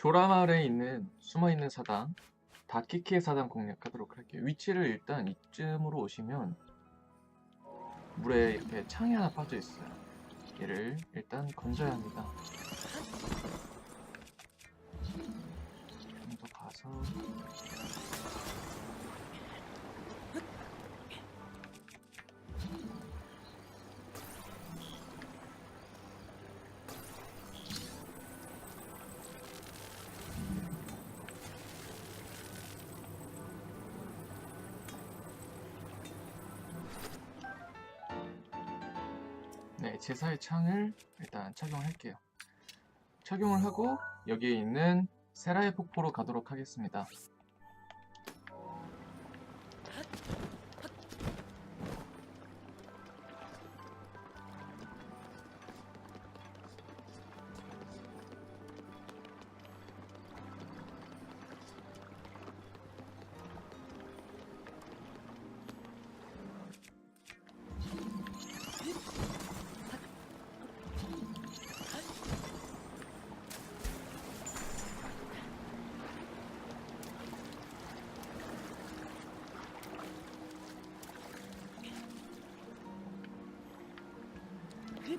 조라마을에 있는 숨어있는 사당 다키키의 사당 공략하도록 할게요. 위치를 일단 이쯤으로 오시면 물에 이렇게 창이 하나 빠져 있어요. 얘를 일단 건져야 합니다. 좀 더 가서 네, 제사의 창을 일단 착용할게요. 착용을 하고 여기에 있는 세라의 폭포로 가도록 하겠습니다.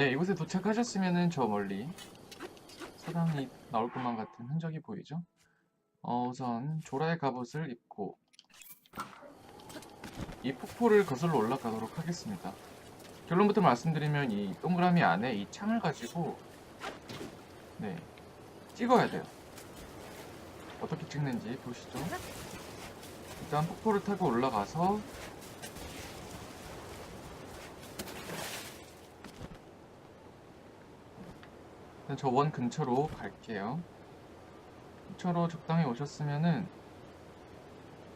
네, 이곳에 도착하셨으면은 저 멀리 사당이 나올 것만 같은 흔적이 보이죠? 어, 우선 조라의 갑옷을 입고 이 폭포를 거슬러 올라가도록 하겠습니다. 결론부터 말씀드리면 이 동그라미 안에 이 창을 가지고 네, 찍어야 돼요. 어떻게 찍는지 보시죠. 일단 폭포를 타고 올라가서 저 원 근처로 갈게요. 근처로 적당히 오셨으면은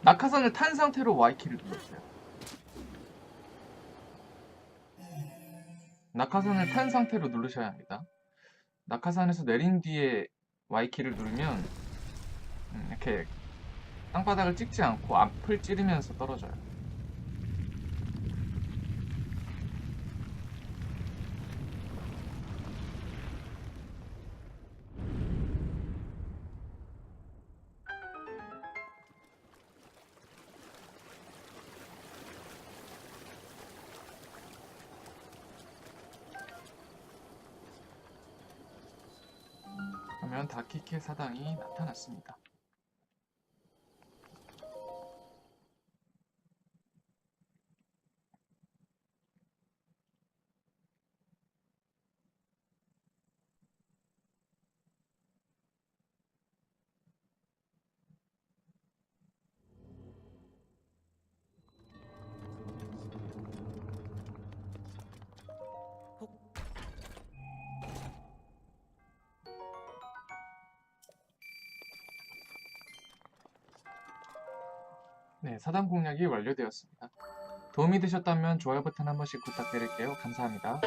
낙하산을 탄 상태로 Y키를 눌러주세요. 낙하산을 탄 상태로 누르셔야 합니다. 낙하산에서 내린 뒤에 Y키를 누르면 음, 이렇게 땅바닥을 찍지 않고 앞을 찌르면서 떨어져요. 다키케 사당이 나타났습니다. 네, 사당 공략이 완료되었습니다. 도움이 되셨다면 좋아요 버튼 한 번씩 부탁드릴게요. 감사합니다.